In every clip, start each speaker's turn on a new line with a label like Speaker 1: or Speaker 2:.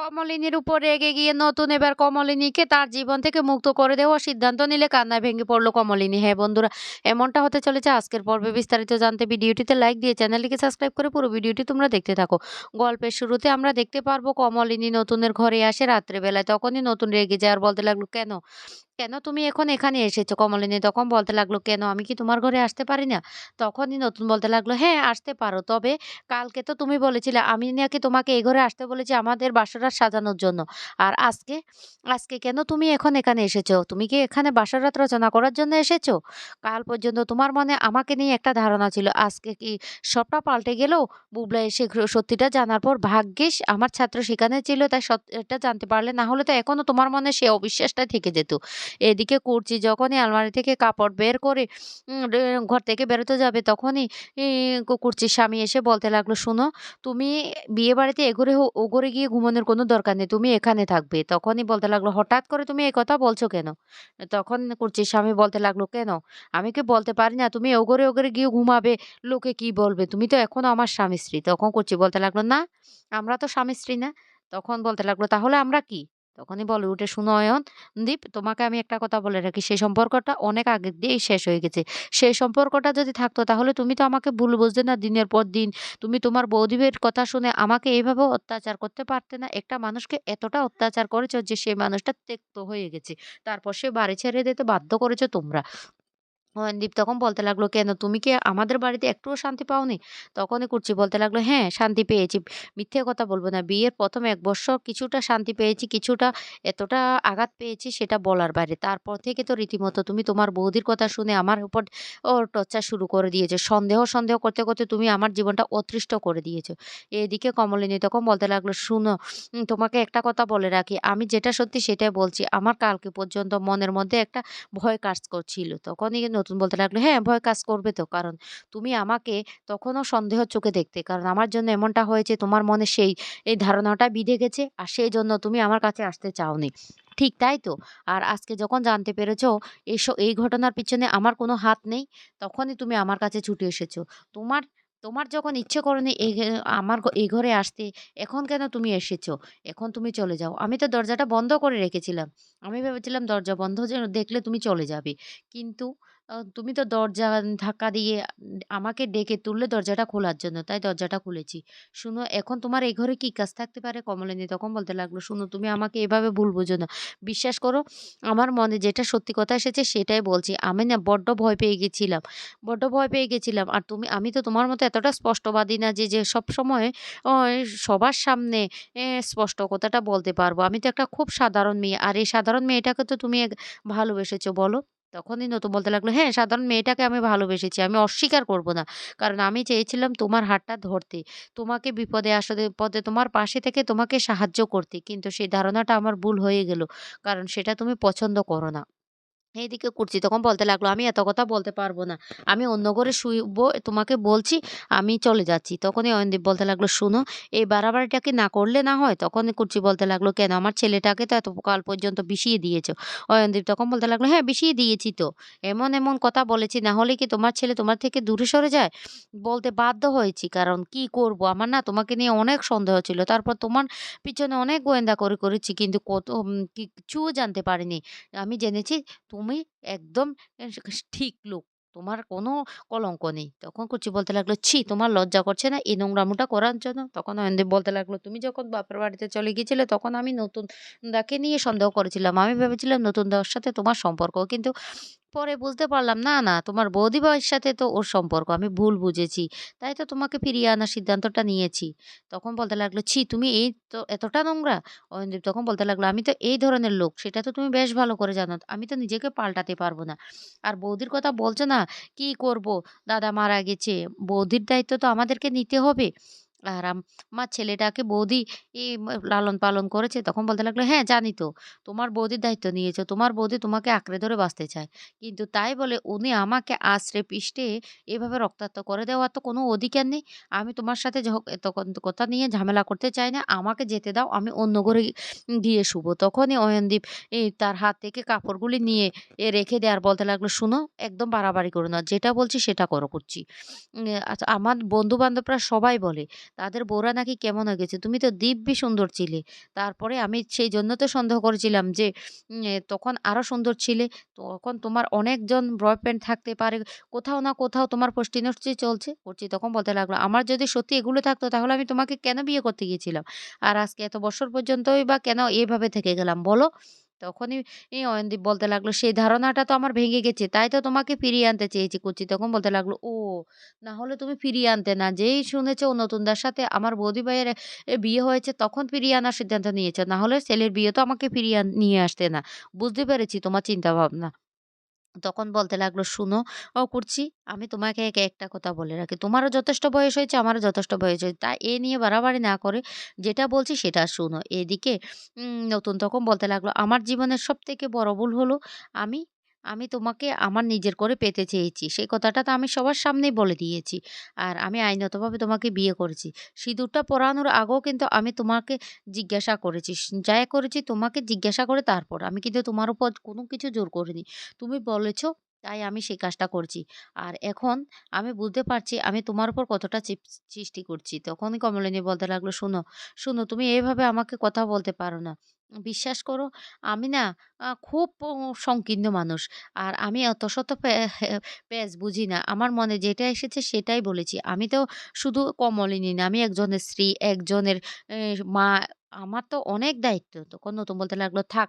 Speaker 1: কমলিনীর উপর রেগে গিয়ে নতুন এবার কমলিনীকে তার জীবন থেকে মুক্ত করে দেওয়ার সিদ্ধান্ত নিলে কান্নায় ভেঙে পড়ল কমলিনী। হ্যাঁ বন্ধুরা, এমনটা হতে চলেছে আজকের পর্বে বিস্তারিত জানতে। ভিডিওটিতে লাইক দিয়ে চ্যানেলটিকে সাবস্ক্রাইব করে পুরো ভিডিওটি তোমরা দেখতে থাকো। গল্পের শুরুতে আমরা দেখতে পারব কমলিনী নতুনের ঘরে আসে রাত্রেবেলায়, তখনই নতুন রেগে যায়। আর বলতে লাগল, কেন? কেন তুমি এখন এখানে এসেছ? কমলিনী তখন বলতে লাগল, কেন? আমি কি তোমার ঘরে আসতে পারি না? তখনই নতুন বলতে লাগল হ্যাঁ আসতে পারো। তবে কালকে তো তুমি বলেছিলে, আমি নাকি তোমাকে এই ঘরে আসতে বলেছি আমাদের বাসরাত সাজানোর জন্য। আর আজকে আজকে কেন তুমি এখন এখানে এসেছ? তুমি কি এখানে বাসরাত রচনা করার জন্য এসেছ? কাল পর্যন্ত তোমার মনে আমাকে নিয়ে একটা ধারণা ছিল। আজকে কি সবটা পাল্টে গেলেও বুবলা এসে সত্যিটা জানার পর ভাগ্যিস আমার ছাত্র সেখানে ছিল, তাই সত্যটা জানতে পারলে। না হলে তো এখনও তোমার মনে সে অবিশ্বাসটা থেকে যেত। এদিকে কুর্চি যখনই আলমারি থেকে কাপড় বের করে ঘর থেকে বেরোতে যাবে তখনই কুর্চির স্বামী এসে বলতে লাগল, শুনো, তুমি বিয়ে বাড়িতে এগোরে ওগরে গিয়ে ঘুমানোর কোনো দরকার নেই, তুমি এখানে থাকবে। তখনই বলতে লাগল, হঠাৎ করে তুমি এই কথা বলছো কেন? তখন কুর্চির স্বামী বলতে লাগল, কেন? আমি কি বলতে পারি না? তুমি ওগরে ওগরে গিয়ে ঘুমাবে, লোকে কি বলবে? তুমি তো এখনও আমার স্বামী স্ত্রী। তখন কুর্চি বলতে লাগল, না, আমরা তো স্বামী স্ত্রী না। তখন বলতে লাগল, তাহলে আমরা কি? তখনই বলে, উঠে সুনয়ন দীপ, তোমাকে আমি একটা কথা বলে রাখি। সেই সম্পর্কটা অনেক আগে দিয়েই শেষ হয়ে গেছে। সেই সম্পর্কটা যদি থাকতো, তাহলে তুমি তো আমাকে ভুল বুঝতে না দিনের পর দিন। তুমি তোমার বৌদিবের কথা শুনে আমাকে এইভাবে অত্যাচার করতে পারতে না। একটা মানুষকে এতটা অত্যাচার করেছ যে সেই মানুষটা তেক্ত হয়ে গেছে। তারপর সে বাড়ি ছেড়ে দিতে বাধ্য করেছ তোমরা। অয়নদীপ তখন বলতে লাগল, কেন তুমি কি আমাদের বাড়িতে একটুও শান্তি পাওনি? তখনই কুর্চি বলতে লাগল হ্যাঁ শান্তি পেয়েছি। মিথ্যে কথা বলব না। বিয়ের প্রথম এক বছর কিছুটা শান্তি পেয়েছি, কিছুটা এতটা আঘাত পেয়েছি সেটা বলার বাইরে। তারপর থেকে তো রীতিমতো তুমি তোমার বৌদির কথা শুনে আমার উপর ও টর্চার শুরু করে দিয়েছ। সন্দেহ সন্দেহ করতে করতে তুমি আমার জীবনটা অতৃষ্ট করে দিয়েছ। এদিকে কমলিনী তখন বলতে লাগল, শুনো তোমাকে একটা কথা বলে রাখি। আমি যেটা সত্যি সেটাই বলছি। আমার কালকে পর্যন্ত মনের মধ্যে একটা ভয় কাজ করছিল। তখনই নতুন বলতে লাগল হ্যাঁ ভয় কাজ করবে তো। কারণ তুমি আমাকে তখনও সন্দেহ চোখে দেখতে, কারণ আমার জন্য এমনটা হয়েছে, তোমার মনে সেই, এই ধারণাটা বিঁধে গেছে, আর সেই জন্য তুমি আমার কাছে আসতে চাওনি। ঠিক তাই তো? আর আজকে যখন জানতে পেরেছ এইসব এই ঘটনার পিছনে আমার কোনো হাত নেই, তখনই তুমি আমার কাছে ছুটে এসেছ। তোমার তোমার যখন ইচ্ছে করেনি এই আমার এই ঘরে আসতে, এখন কেন তুমি এসেছ? এখন তুমি চলে যাও। আমি তো দরজাটা বন্ধ করে রেখেছিলাম। আমি ভেবেছিলাম দরজা বন্ধ দেখলে তুমি চলে যাবে। কিন্তু তুমি তো দরজা ধাক্কা দিয়ে আমাকে ডেকে তুললে দরজাটা খোলার জন্য। তাই দরজাটা খুলেছি। শুনো এখন তোমার এই ঘরে কি কাজ থাকতে পারে? কমলিনী তখন বলতে লাগল, "শুনো তুমি আমাকে এভাবে ভুল বোঝো না। বিশ্বাস করো আমার মনে যেটা সত্যি কথা এসেছে সেটাই বলছি। আমি না বড্ড ভয় পেয়ে গেছিলাম। বড্ড ভয় পেয়ে গেছিলাম। আর তুমি আমি তো তোমার মতো এতটা স্পষ্টবাদী না যে, যে সবসময় অয় সবার সামনে এ স্পষ্ট কথাটা বলতে পারব। আমি তো একটা খুব সাধারণ মেয়ে। আর এই সাধারণ মেয়েটাকে তো তুমি ভালোবেসেছো বলো?" তখনই নতুন বলতে লাগল, "হ্যাঁ, সাধারণ মেয়েটাকে আমি ভালোবেসেছি। আমি অস্বীকার করব না। কারণ আমি চেয়েছিলাম তোমার হাতটা ধরতে। তোমাকে বিপদে আসতে পদে তোমার পাশে থেকে তোমাকে সাহায্য করতে। কিন্তু সেই ধারণাটা আমার ভুল হয়ে গেল। কারণ সেটা তুমি পছন্দ করো না।" এইদিকে কুর্চি তখন বলতে লাগল, "আমি এত কথা বলতে পারব না। আমি অন্য ঘরে শুইবো তোমাকে বলছি, আমি চলে যাচ্ছি।" তখনই অয়নদীপ বলতে লাগল, "শোনো, এই বাড়াবাড়িটা কি না করলে না হয়?" তখনই কুর্চি বলতে লাগল, "কেন? আমার ছেলেটাকে তো এতকাল পর্যন্ত বিষিয়ে দিয়েছ।" অয়নদীপ তখন বলতে লাগল, "হ্যাঁ, বিষিয়ে দিয়েছি তো। এমন, এমন কথা বলেছি না হলে কি তোমার ছেলে তোমার থেকে দূরে সরে যায়?" বলতে বাধ্য হয়েছি। কারণ কি করব? আমার না তোমাকে নিয়ে অনেক সন্দেহ ছিল। তারপর তোমার পিছনে অনেক গোয়েন্দা করে করেছি কিন্তু কত কিচ্ছুও জানতে পারিনি। আমি জেনেছি তুমি একদম ঠিক লোক। তোমার কোনো কলঙ্ক নেই। তখন কুচি বলতে লাগল, "ছি! তোমার লজ্জা করছে না এই নোংরামোটা করার জন্য?" তখন অয়নদেব বলতে লাগল, "তুমি যখন বাপের বাড়িতে চলে গিয়েছিলে তখন আমি নতুন দাকে নিয়ে সন্দেহ করেছিলাম। আমি ভেবেছিলাম নতুন দার সাথে তোমার সম্পর্ক। কিন্তু পরে বুঝতে পারলাম না, না তোমার বৌদি ভাইয়ের সাথে তো ওর সম্পর্ক। আমি ভুল বুঝেছি। তাই তো তোমাকে ফিরিয়ে আনার সিদ্ধান্তটা নিয়েছি।" তখন বলতে লাগল, "ছি! তুমি এই তো এতটা নোংরা?" অয়নদীপ তখন বলতে লাগল, "আমি তো এই ধরনের লোক সেটা তো তুমি বেশ ভালো করে জানো। আমি তো নিজেকে পাল্টাতে পারব না। আর বৌদির কথা বলছো না, কি করব? দাদা মারা গেছে। বৌদির দায়িত্ব তো আমাদেরকে নিতে হবে। আর আম আমার ছেলেটাকে বৌদি ই ম লালন-পালন করেছে।" তখন বলতে লাগল, "হ্যাঁ, জানি তো। তোমার বৌদির দায়িত্ব নিয়েছো। তোমার বৌদি তোমাকে আঁকড়ে ধরে বাঁচতে চায়। কিন্তু তাই বলে উনি আমাকে আঁচড়ে-পিষড়ে এভাবে রক্তাক্ত করে দেওয়ার তো কোনো অধিকার নেই। আমি তোমার সাথে কথা নিয়ে ঝামেলা করতে চাই না। আমাকে যেতে দাও। আমি অন্য ঘরে গিয়ে শুবো।" তখনই অয়নদীপ এই তার হাত থেকে কাপড়গুলি নিয়ে এ রেখে দেয় আর বলতে লাগল, "শুনো, একদম বাড়াবাড়ি করো না। যেটা বলছি সেটা করো করছি আচ্ছা আমার বন্ধু-বান্ধবরা সবাই বলে, তাদের বউরা নাকি কেমন হয়ে গেছে। তুমি তো দিব্যি সুন্দর ছিলে। তারপরে আমি সেই জন্য তো সন্দেহ করেছিলাম যে তখন আরও সুন্দর ছিলে। তখন তোমার অনেকজন বয়ফ্রেন্ড থাকতে পারে। কোথাও না কোথাও তোমার ফষ্টি-নষ্টি চলছে। করছি তখন বলতে লাগল, "আমার যদি সত্যি এগুলো থাকতো তাহলে আমি তোমাকে কেন বিয়ে করতে গিয়েছিলাম? আর আজকে এত বছর পর্যন্তই বা কেন এভাবে থেকে গেলাম বলো?" তখনই এই অয়নদীপ বলতে লাগল, "সেই ধারণাটা তো আমার ভেঙে গেছে। তাই তো তোমাকে ফিরিয়ে আনতে চেয়েছি।" কুচি তখন বলতে লাগল, "ও! না হলে তুমি ফিরিয়ে আনতে না। যেই শুনেছ নতুনদার সাথে আমার বৌদি ভাইয়ের বিয়ে হয়েছে তখন ফিরিয়ে আনার সিদ্ধান্ত নিয়েছ। না হলে ছেলের বিয়ে তো আমাকে ফিরিয়ে নিয়ে আসতে না। বুঝতে পেরেছি তোমার চিন্তাভাবনা।" তখন বলতে লাগল, "শুনো ও করছি আমি তোমাকে একে একটা কথা বলে রাখি। তোমারও যথেষ্ট বয়স হয়েছে, আমারও যথেষ্ট বয়স হয়েছে। তা এ নিয়ে বাড়াবাড়ি না করে যেটা বলছি সেটা শুনো।" এদিকে নতুন তখন বলতে লাগল, "আমার জীবনের সব থেকে বড় ভুল হলো আমি আমি তোমাকে আমার নিজের করে পেতে চেয়েছি। সেই কথাটা তো আমি সবার সামনেই বলে দিয়েছি। আর আমি আইনতভাবে তোমাকে বিয়ে করেছি। সিঁদুরটা পরানোর আগেও কিন্তু আমি তোমাকে জিজ্ঞাসা করেছি। যাই করেছি তোমাকে জিজ্ঞাসা করে তারপর। আমি কিন্তু তোমার উপর কোনো কিছু জোর করিনি। তুমি বলেছ তাই আমি সেই কাজটা করছি। আর এখন আমি বুঝতে পারছি আমি তোমার উপর কতটা সৃষ্টি করছি। তখনই কমলিনী বলতে লাগল, "শোনো, শোনো তুমি এভাবে আমাকে কথা বলতে পারো না। বিশ্বাস করো আমি না খুব সংকীর্ণ মানুষ। আর আমি অত শত পে হে বুঝি না। আমার মনে যেটা এসেছে সেটাই বলেছি। আমি তো শুধু কমলিনী না, আমি একজনের স্ত্রী, একজনের মা। আমার তো অনেক দায়িত্ব।" তখন নতুন বলতে লাগল, "থাক,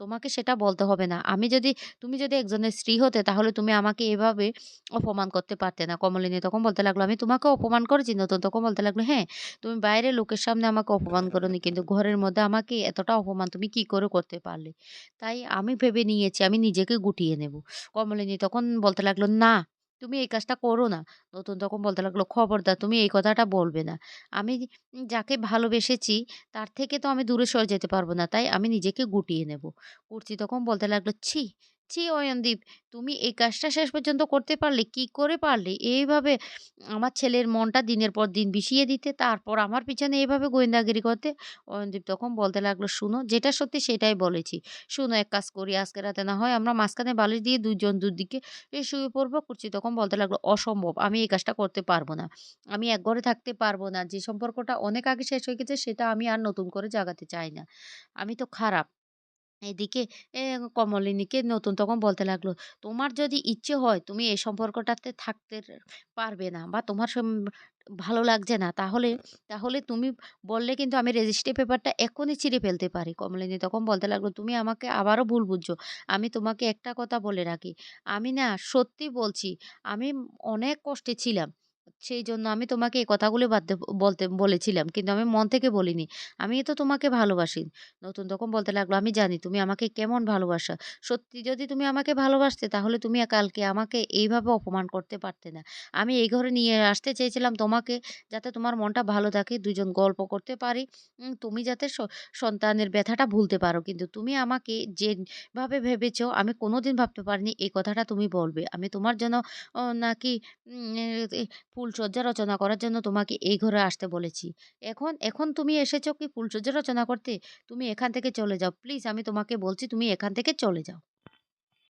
Speaker 1: তোমাকে সেটা বলতে হবে না। আমি যদি তুমি যদি একজনের স্ত্রী হতে তাহলে তুমি আমাকে এভাবে অপমান করতে পারতে না।" কমলিনী তখন বলতে লাগল, "আমি তোমাকে অপমান করেছি?" নতুন তখন বলতে লাগল, "হ্যাঁ, তুমি বাইরে লোকের সামনে আমাকে অপমান করোনি। কিন্তু ঘরের মধ্যে আমাকে এতটা অপমান তুমি কি করে করতে পারলে? তাই আমি ভেবে নিয়েছি আমি নিজেকে গুটিয়ে নেব।" কমলিনী তখন বলতে লাগল, "না, তুমি এই কাজটা করো না।" নতুন তখন বলতে লাগল, "খবরদার তুমি এই কথাটা বলবে না। আমি যাকে ভালোবেসেছি তার থেকে তো আমি দূরে সরে যেতে পারব না। তাই আমি নিজেকে গুটিয়ে নেব।" কুর্চি তখন বলতে লাগল, "ছি, ছি অয়নদীপ! তুমি এই কাজটা শেষ পর্যন্ত করতে পারলে? কি করে পারলে? এইভাবে আমার ছেলের মনটা দিনের পর দিন বিষিয়ে দিতে, তারপর আমার পিছনে এইভাবে গোয়েন্দাগিরি করতে?" অয়নদীপ তখন বলতে লাগল, "শুনো, যেটা সত্যি সেটাই বলেছি। শোনো এক কাজ করি, আজকে রাতে না হয় আমরা মাঝখানে বালিশ দিয়ে ২ জন দুদিকে শুয়ে পড়ব।" কুর্চি তখন বলতে লাগল, "অসম্ভব। আমি এই কাজটা করতে পারব না। আমি এক ঘরে থাকতে পারব না। যে সম্পর্কটা অনেক আগে শেষ হয়ে গেছে সেটা আমি আর নতুন করে জাগাতে চাই না। আমি তো খারাপ।" এদিকে এ কমলিনীকে নতুন তখন বলতে লাগল, "তোমার যদি ইচ্ছে হয় তুমি এই সম্পর্কটাতে থাকতে পারবে না বা তোমার ভালো লাগছে না তাহলে তাহলে তুমি বললে কিন্তু আমি রেজিস্ট্রি পেপারটা এক্ষুনি ছিঁড়ে ফেলতে পারি।" কমলিনী তখন বলতে লাগল, "তুমি আমাকে আবারও ভুল বুঝছ। আমি তোমাকে একটা কথা বলে রাখি। আমি না সত্যি বলছি আমি অনেক কষ্টে ছিলাম। সেইজন্য আমি তোমাকে এই কথাগুলো বাদতে বলতে বলেছিলাম। কিন্তু আমি মন থেকে বলিনি। আমি তো তোমাকে ভালোবাসি।" নতুন তখন বলতে লাগল, "আমি জানি তুমি আমাকে কেমন ভালোবাসা সত্যি যদি তুমি আমাকে ভালোবাসতে তাহলে তুমি কালকে আমাকে এইভাবে অপমান করতে পারতে না। আমি এই ঘরে নিয়ে আসতে চেয়েছিলাম তোমাকে যাতে তোমার মনটা ভালো থাকে, দুজন গল্প করতে পারি। তুমি যাতে সন্তানের ব্যথাটা ভুলতে পারো। কিন্তু তুমি আমাকে যেভাবে ভেবেছো আমি কোনোদিন ভাবতে পারিনি এই কথাটা তুমি বলবে। আমি তোমার জন্য নাকি ফুলশয্যা রচনা করার জন্য তোমাকে এই ঘরে আসতে বলেছি। এখন এখন তুমি এসেছ কি ফুলসজ্জা রচনা করতে? তুমি এখান থেকে চলে যাও। প্লিজ আমি তোমাকে বলছি তুমি এখান থেকে চলে যাও।"